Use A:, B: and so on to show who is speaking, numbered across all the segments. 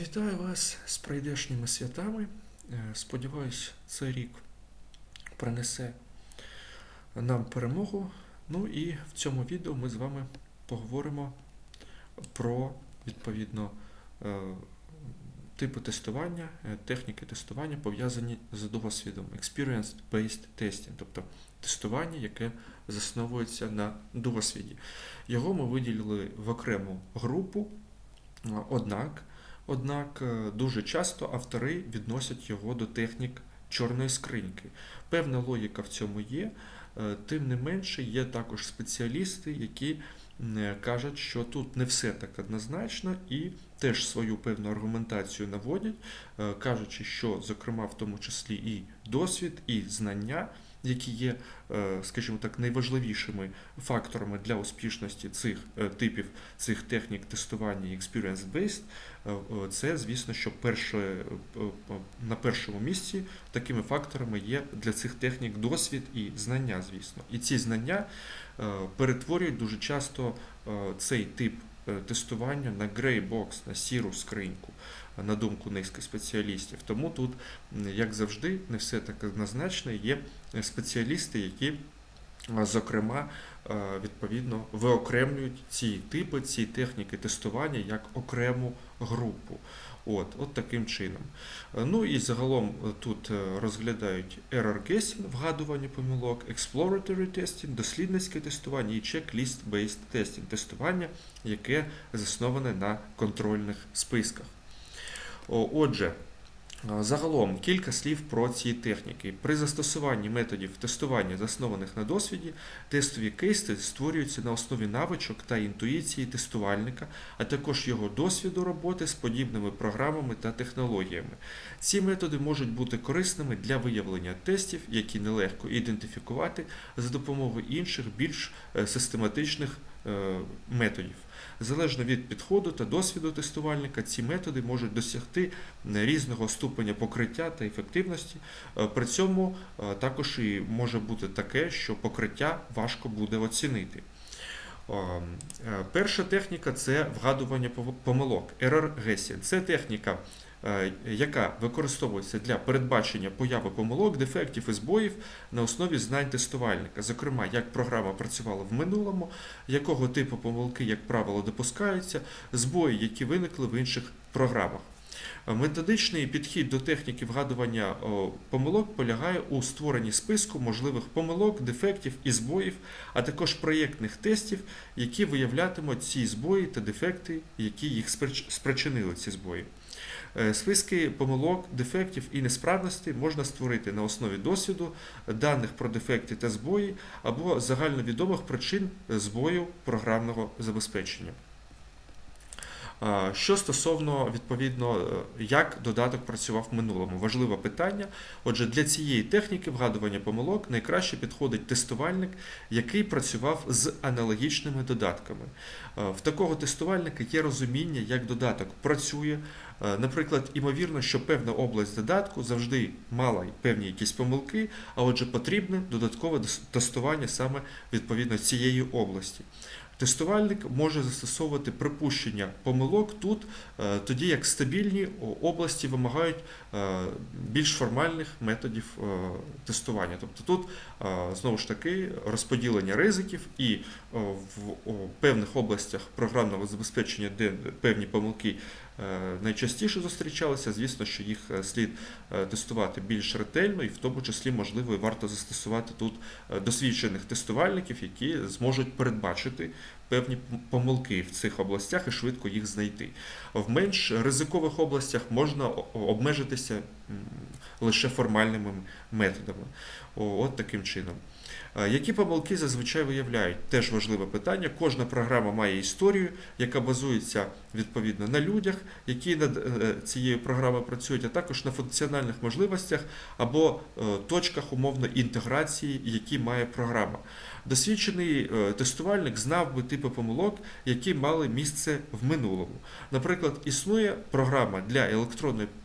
A: Вітаю вас з прийдешніми святами. Е, Сподіваюсь, цей рік принесе нам перемогу. Ну і в цьому відео ми з вами поговоримо про відповідно е, типи тестування, е, техніки тестування пов'язані з досвідом Experience-Based Testing, тобто тестування, яке засновується на досвіді. Його ми виділили в окрему групу, однак. Однак е, дуже часто автори відносять його до технік чорної скриньки. Певна логіка в цьому є, е, тим не менше є також спеціалісти, які е, кажуть, що тут не все так однозначно, і теж свою певну аргументацію наводять, кажучи, що, зокрема, в тому числі і досвід, і знання, які є, скажімо так, найважливішими факторами для успішності цих типів цих технік тестування experience-based, це, звісно, що перше, е, на першому місці такими факторами є для цих технік досвід і знання, звісно. І ці знання е, перетворюють дуже часто е, цей тип тестування на box, на сіру скриньку, на думку низки спеціалістів. Тому тут, як завжди, не все так однозначно. Є спеціалісти, які, зокрема, відповідно виокремлюють ці типи, ці техніки тестування як окрему групу. От, от таким чином. Ну і загалом е, тут е, розглядають error guessing, вгадування помилок, exploratory testing, дослідницьке тестування і checklist-based testing, тестування, яке засноване на контрольних списках. Отже, загалом кілька слів про ці техніки. При застосуванні методів тестування, заснованих на досвіді, тестові кейси створюються на основі навичок та інтуїції тестувальника, а також його досвіду роботи з подібними програмами та технологіями. Ці методи можуть бути корисними для виявлення тестів, які нелегко ідентифікувати за допомогою інших більш е, систематичних е, методів. Залежно від підходу та досвіду тестувальника, ці методи можуть досягти е, різного ступеня покриття та ефективності. Е, При цьому е, також і може бути таке, що покриття важко буде оцінити. Перша техніка це вгадування помилок. Error guessing. Це техніка, яка використовується для передбачення появи помилок, дефектів і збоїв на основі знань тестувальника. Зокрема, як програма працювала в минулому, якого типу помилки, як правило, допускаються, збої, які виникли в інших програмах. Е, Методичний підхід до техніки вгадування помилок полягає у створенні списку можливих помилок, дефектів і збоїв, а також проєктних тестів, які виявлятимуть ці збої та дефекти, які їх спричинили ці збої. Е, Списки помилок, дефектів і несправностей можна створити на основі досвіду, даних про дефекти та збої або загальновідомих причин збою програмного забезпечення. Що стосовно відповідно, е, як додаток працював в минулому, важливе питання. Отже, для цієї техніки вгадування помилок найкраще підходить тестувальник, який працював з аналогічними додатками. Е, В такого тестувальника є розуміння, як додаток працює. Е, Наприклад, імовірно, що певна область додатку завжди мала певні якісь помилки, а отже, потрібне додаткове тестування саме відповідно цієї області. Тестувальник може застосовувати припущення помилок тут, е, тоді як стабільні області вимагають е, більш формальних методів е, тестування. Тобто тут знову ж таки розподілення ризиків і в певних областях програмного забезпечення, де певні помилки найчастіше зустрічалися, звісно, що їх е, слід е, тестувати більш ретельно, і в тому числі, можливо, варто застосувати тут е, досвідчених тестувальників, які зможуть передбачити певні помилки в цих областях і швидко їх знайти. В менш ризикових областях можна обмежитися лише формальними методами. От таким чином. Е, Які помилки зазвичай виявляють? Теж важливе питання. Кожна програма має історію, яка базується відповідно на людях, які над е, цією програмою працюють, а також на функціональних можливостях або е, точках умовно інтеграції, які має програма. Досвідчений е, тестувальник знав би типи помилок, які мали місце в минулому. Наприклад, існує програма для електронної е,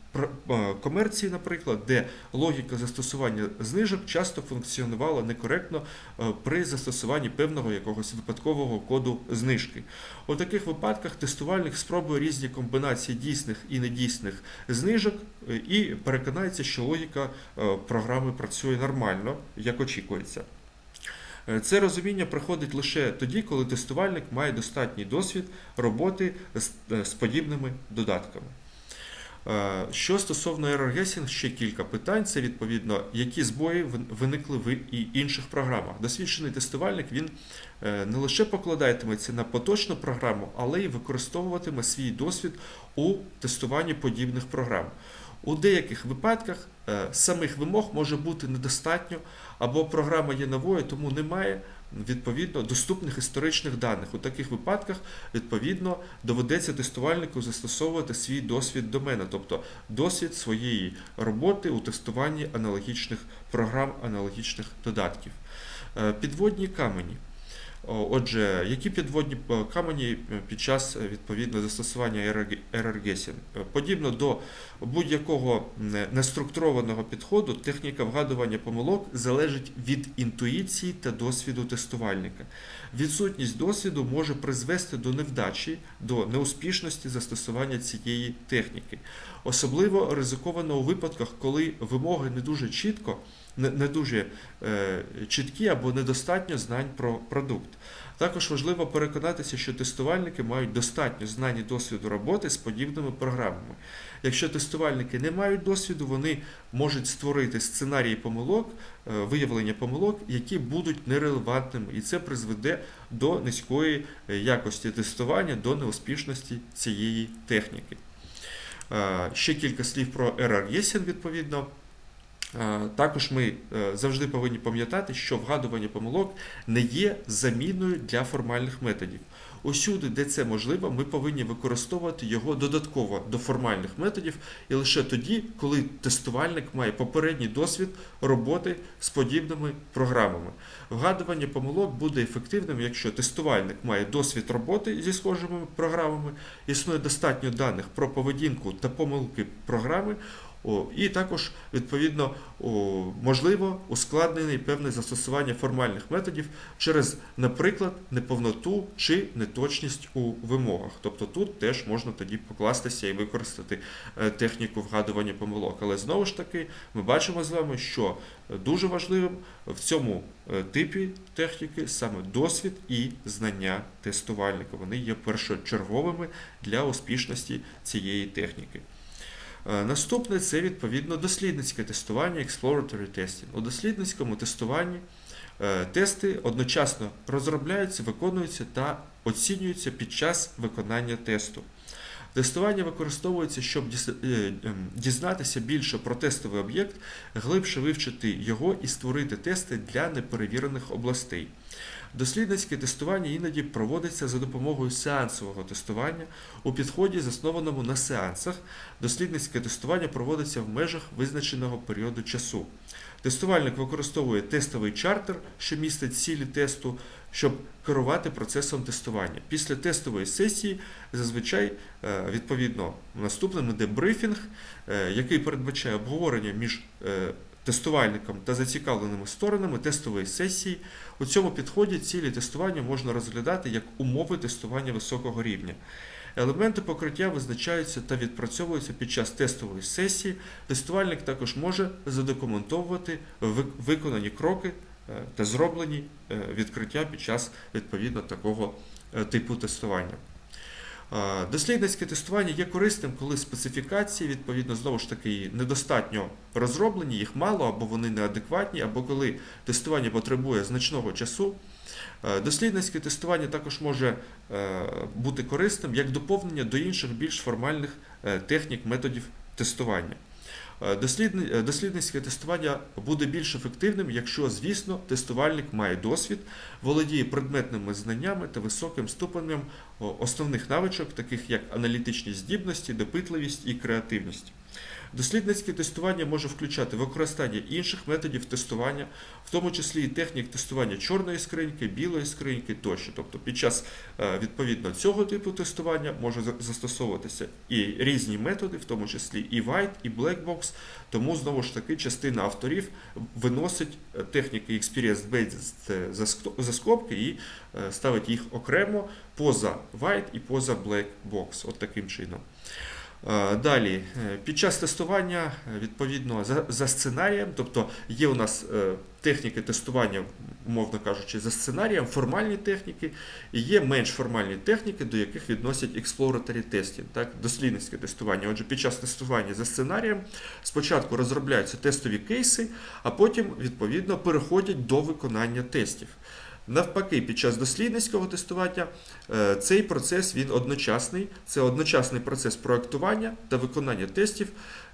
A: комерції, наприклад, де логіка застосування знижок часто функціонувала некоректно е, при застосуванні певного якогось випадкового коду знижки. У таких випадках тестувальник спробує різні комбінації дійсних і недійсних знижок е, і переконається, що логіка е, програми працює нормально, як очікується. Е, Це розуміння приходить лише тоді, коли тестувальник має достатній досвід роботи е, з подібними додатками. Е, Що стосовно error ще кілька питань. Це відповідно, які збої виникли в інших програмах. Досвідчений тестувальник він е, не лише покладатиметься на поточну програму, але й використовуватиме свій досвід у тестуванні подібних програм. У деяких випадках е, самих вимог може бути недостатньо, або програма є новою, тому немає відповідно доступних історичних даних. У таких випадках відповідно доведеться тестувальнику застосовувати свій досвід домена, тобто досвід своєї роботи у тестуванні аналогічних програм, аналогічних додатків. Е, Підводні камені. Отже, які підводні камені е, під час е, відповідно застосування RRGSін? Е, Подібно до будь-якого неструктурованого підходу, техніка вгадування помилок залежить від інтуїції та досвіду тестувальника. Відсутність досвіду може призвести до невдачі, до неуспішності застосування цієї техніки. Особливо ризиковано у випадках, коли вимоги не дуже чітко, не, дуже чіткі або недостатньо знань про продукт. Також важливо переконатися, що тестувальники мають достатньо знань і досвіду роботи з подібними програмами. Якщо тестувальники не мають досвіду, вони можуть створити сценарії помилок, е, виявлення помилок, які будуть нерелевантними, і це призведе до низької е, якості тестування, до неуспішності цієї техніки. Е, Ще кілька слів про RRGSін, відповідно. Також ми е, завжди повинні пам'ятати, що вгадування помилок не є заміною для формальних методів. Усюди, де це можливо, ми повинні використовувати його додатково до формальних методів і лише тоді, коли тестувальник має попередній досвід роботи з подібними програмами. Вгадування помилок буде ефективним, якщо тестувальник має досвід роботи зі схожими програмами, існує достатньо даних про поведінку та помилки програми. І також, відповідно, о, можливо ускладнене і певне застосування формальних методів через, наприклад, неповноту чи неточність у вимогах. Тобто тут теж можна тоді покластися і використати е, техніку вгадування помилок. Але знову ж таки, ми бачимо з вами, що дуже важливим в цьому е, типі техніки саме досвід і знання тестувальника. Вони є першочерговими для успішності цієї техніки. Е, Наступне це відповідно дослідницьке тестування exploratory testing. У дослідницькому тестуванні е, тести одночасно розробляються, виконуються та оцінюються під час виконання тесту. Тестування використовується, щоб е, ем, дізнатися більше про тестовий об'єкт, глибше вивчити його і створити тести для неперевірених областей. Дослідницьке тестування іноді проводиться за допомогою сеансового тестування у підході, заснованому на сеансах. Дослідницьке тестування проводиться в межах визначеного періоду часу. Тестувальник використовує тестовий чартер, що містить цілі тесту, щоб керувати процесом тестування. Після тестової сесії зазвичай е, відповідно наступним іде брифінг, е, який передбачає обговорення між тестувальником та зацікавленими сторонами тестової сесії. У цьому підході цілі тестування можна розглядати як умови тестування високого рівня. Елементи покриття визначаються та відпрацьовуються під час тестової сесії. Тестувальник також може задокументовувати виконані кроки е, та зроблені е, відкриття під час відповідно такого е, типу тестування. Дослідницьке тестування є корисним, коли специфікації, відповідно, знову ж таки, недостатньо розроблені, їх мало, або вони неадекватні, або коли тестування потребує значного часу. Дослідницьке тестування також може е, бути корисним як доповнення до інших більш формальних е, технік методів тестування. Е, е, Дослідницьке тестування буде більш ефективним, якщо, звісно, тестувальник має досвід, володіє предметними знаннями та високим ступенем основних навичок, таких як аналітичні здібності, допитливість і креативність. Дослідницьке тестування може включати використання інших методів тестування, в тому числі і технік тестування чорної скриньки, білої скриньки тощо. Тобто під час е, відповідно цього типу тестування може застосовуватися і різні методи, в тому числі і white, і black box. Тому знову ж таки частина авторів виносить е, техніки experience-based е, за скобки і ставить їх окремо поза white і поза black box. От таким чином. Е, Далі, е, під час тестування, е, відповідно, за, за сценарієм, тобто є у нас техніки тестування, умовно кажучи, за сценарієм, формальні техніки, і є менш формальні техніки, до яких відносять exploratory testing, так, дослідницьке тестування. Отже, під час тестування за сценарієм спочатку розробляються тестові кейси, а потім, відповідно, переходять до виконання тестів. Навпаки, під час дослідницького тестування е, цей процес він одночасний. Це одночасний процес проектування та виконання тестів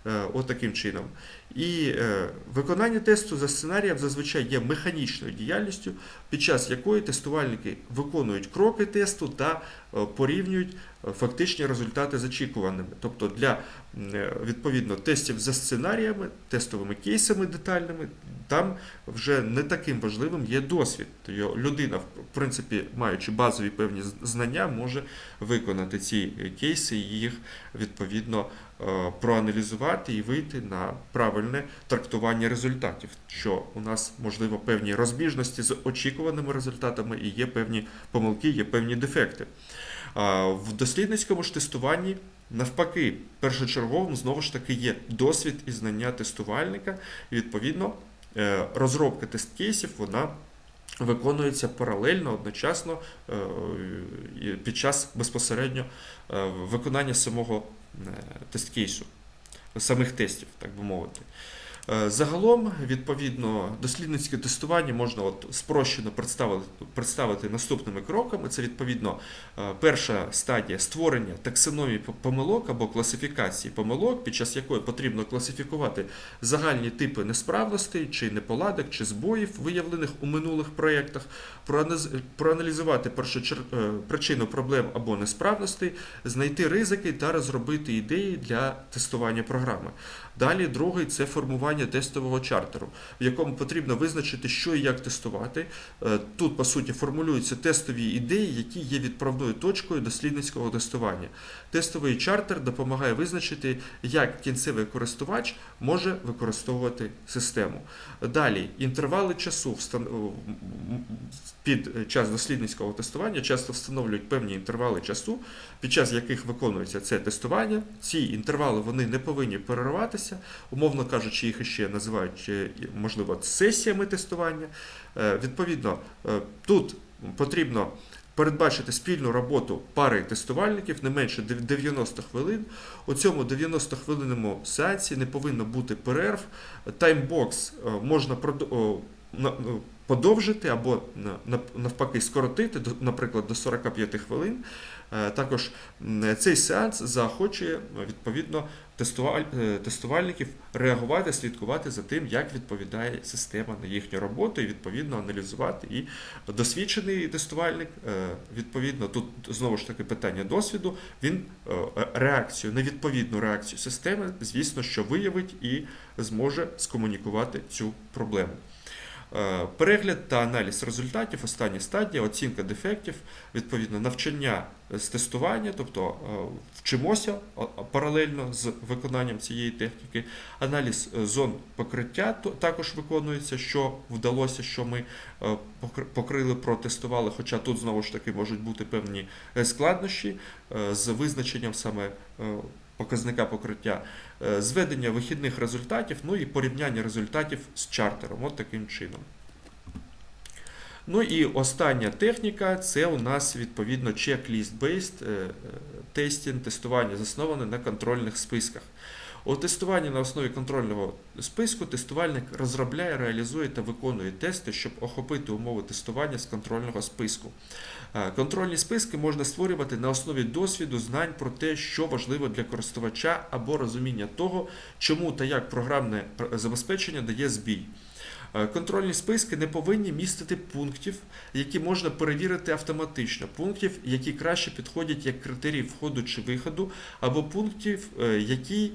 A: е, отаким чином. І е, виконання тесту за сценарієм зазвичай є механічною діяльністю, під час якої тестувальники виконують кроки тесту та е, порівнюють е, фактичні результати з очікуваними. Тобто для відповідно тестів за сценаріями, тестовими кейсами детальними, там вже не таким важливим є досвід. Тобто людина, в принципі, маючи базові певні знання, може виконати ці кейси і їх відповідно проаналізувати і вийти на правильне трактування результатів, що у нас можливо певні розбіжності з очікуваними результатами і є певні помилки, є певні дефекти. В дослідницькому ж тестуванні навпаки, першочерговим знову ж таки є досвід і знання тестувальника, і відповідно е, розробка тест-кейсів вона виконується паралельно, одночасно е, під час безпосередньо е, виконання самого е, тест-кейсу, самих тестів, так би мовити. Е, Загалом, відповідно, дослідницьке тестування можна от спрощено представити, представити наступними кроками. Це відповідно е, перша стадія створення таксономії помилок або класифікації помилок, під час якої потрібно класифікувати загальні типи несправностей чи неполадок, чи збоїв, виявлених у минулих проєктах, проаналізувати першочер... е, причину проблем або несправностей, знайти ризики та розробити ідеї для тестування програми. Далі другий це формування тестового чартеру, в якому потрібно визначити, що і як тестувати. Е, Тут, по суті, формулюються тестові ідеї, які є відправною точкою дослідницького тестування. Тестовий чартер допомагає визначити, як кінцевий користувач може використовувати систему. Далі інтервали часу під час дослідницького тестування часто встановлюють певні інтервали часу, під час яких виконується це тестування. Ці інтервали вони не повинні перериватися, умовно кажучи, їх ще називають е, можливо сесіями тестування. Е, Відповідно, е, тут потрібно передбачити спільну роботу пари тестувальників не менше 90 хвилин. У цьому 90 хвилинному сеансі не повинно бути перерв. Таймбокс можна продо- о, на- ну, подовжити або на- на- навпаки скоротити, наприклад, до 45 хвилин. Е, Також цей сеанс заохочує е, відповідно е, тестувальників реагувати, слідкувати за тим, як відповідає система на їхню роботу, і відповідно аналізувати. І досвідчений тестувальник, е, відповідно, тут знову ж таки питання досвіду. Він реакцію, невідповідну реакцію системи, звісно, що виявить і зможе скомунікувати цю проблему. Е, Перегляд та аналіз результатів, остання стадія, оцінка дефектів, відповідно, навчання з тестування, тобто е, вчимося паралельно з виконанням цієї техніки. Аналіз е, зон покриття також виконується, що вдалося, що ми покрили, протестували. Хоча тут знову ж таки можуть бути певні складнощі з визначенням саме показника покриття, е, зведення вихідних результатів, ну і порівняння результатів з чартером. От таким чином. Ну і остання техніка це у нас відповідно checklist-based е, е, тестінг, тестування, засноване на контрольних списках. У тестуванні на основі контрольного списку тестувальник розробляє, реалізує та виконує тести, щоб охопити умови тестування з контрольного списку. Е, Контрольні списки можна створювати на основі досвіду, знань про те, що важливо для користувача, або розуміння того, чому та як програмне забезпечення дає збій. Е, Контрольні списки не повинні містити пунктів, які можна перевірити автоматично, пунктів, які краще підходять як критерії входу чи виходу, або пунктів, е, які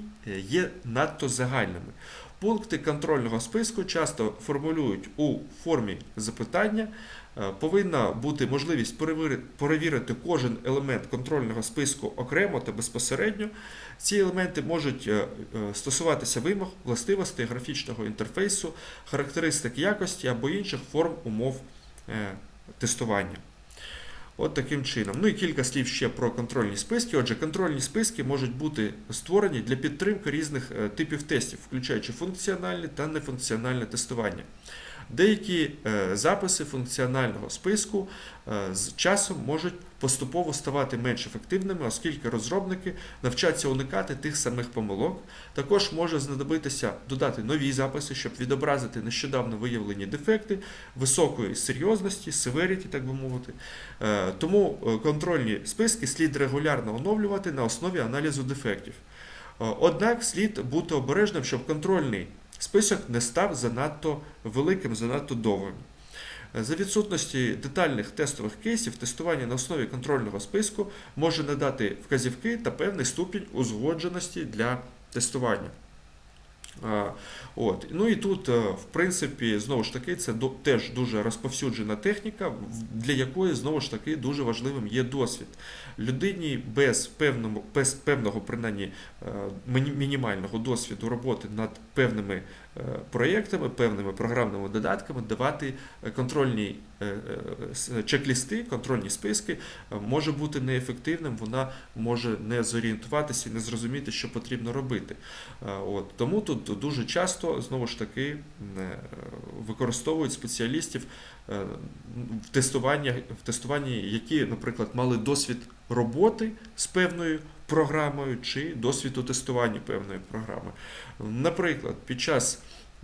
A: є надто загальними. Пункти контрольного списку часто формулюють у формі запитання. Е, Повинна бути можливість перевірити кожен елемент контрольного списку окремо та безпосередньо. Ці елементи можуть е, е, стосуватися вимог, властивостей графічного інтерфейсу, характеристик якості або інших форм умов тестування. От таким чином. Ну і кілька слів ще про контрольні списки. Отже, контрольні списки можуть бути створені для підтримки різних е, типів тестів, включаючи функціональне та нефункціональне тестування. Деякі е, записи функціонального списку е, з часом можуть поступово ставати менш ефективними, оскільки розробники навчаться уникати тих самих помилок. Також може знадобитися додати нові записи, щоб відобразити нещодавно виявлені дефекти високої серйозності, severity, так би мовити. Е, Тому контрольні списки слід регулярно оновлювати на основі аналізу дефектів. Однак слід бути обережним, щоб контрольний список не став занадто великим, занадто довгим. За відсутності детальних тестових кейсів, тестування на основі контрольного списку може надати вказівки та певний ступінь узгодженості для тестування. От. Ну і тут, е, в принципі, знову ж таки, це теж дуже розповсюджена техніка, для якої знову ж таки дуже важливим є досвід. Людині без певного, без певного принаймні е, мінімального досвіду роботи над певними проєктами, певними програмними додатками давати е, контрольні е, е, чек-лісти, контрольні списки е, може бути неефективним, вона може не зорієнтуватися і не зрозуміти, що потрібно робити. Е, От. Тому тут дуже часто знову ж таки е, використовують спеціалістів е, в тестуванні, в тестуванні, які, наприклад, мали досвід роботи з певною програмою чи досвід у тестуванні певної програми. Наприклад, під час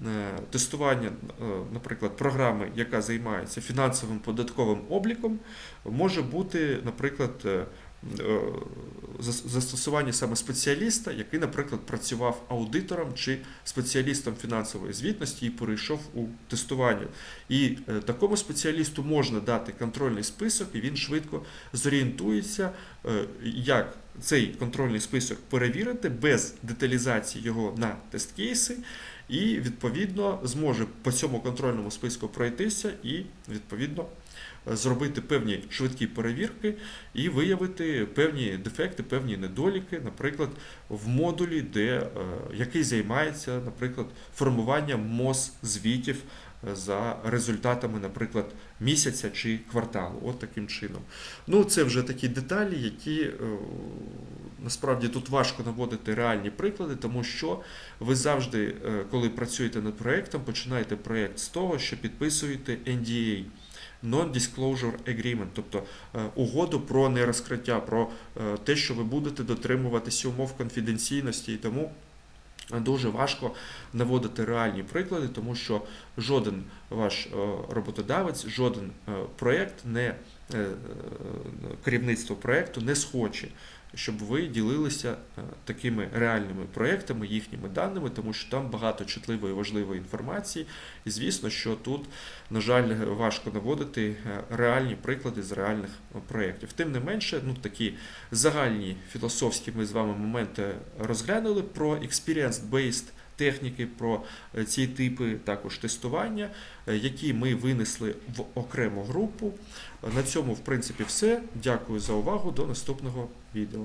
A: е, тестування, е, наприклад, програми, яка займається фінансовим податковим обліком, може бути, наприклад, е, зас- застосування саме спеціаліста, який, наприклад, працював аудитором чи спеціалістом фінансової звітності і перейшов у тестування. І такому спеціалісту можна дати контрольний список, і він швидко зорієнтується, як цей контрольний список перевірити без деталізації його на тест-кейси, і відповідно зможе по цьому контрольному списку пройтися і відповідно зробити певні швидкі перевірки і виявити певні дефекти, певні недоліки, наприклад, в модулі, де е, який займається, наприклад, формуванням МОЗ звітів е, за результатами, наприклад, місяця чи кварталу. От таким чином. Ну, це вже такі деталі, які е, насправді тут важко наводити реальні приклади, тому що ви завжди, коли працюєте над проєктом, починаєте проєкт з того, що підписуєте NDA. Non-Disclosure Agreement, тобто е, угоду про нерозкриття, про е, те, що ви будете дотримуватися умов конфіденційності, і тому е, дуже важко наводити реальні приклади, тому що жоден ваш роботодавець, жоден проєкт, не керівництво проєкту не схоче, щоб ви ділилися е, такими реальними проєктами, їхніми даними, тому що там багато чутливої важливої інформації. І звісно, що тут, на жаль, важко наводити е, реальні приклади з реальних е, проєктів. Тим не менше, ну такі загальні філософські ми з вами моменти розглянули про experience-based техніки, про е, ці типи також тестування, е, які ми винесли в окрему групу. На цьому, в принципі, все. Дякую за увагу. До наступного відео.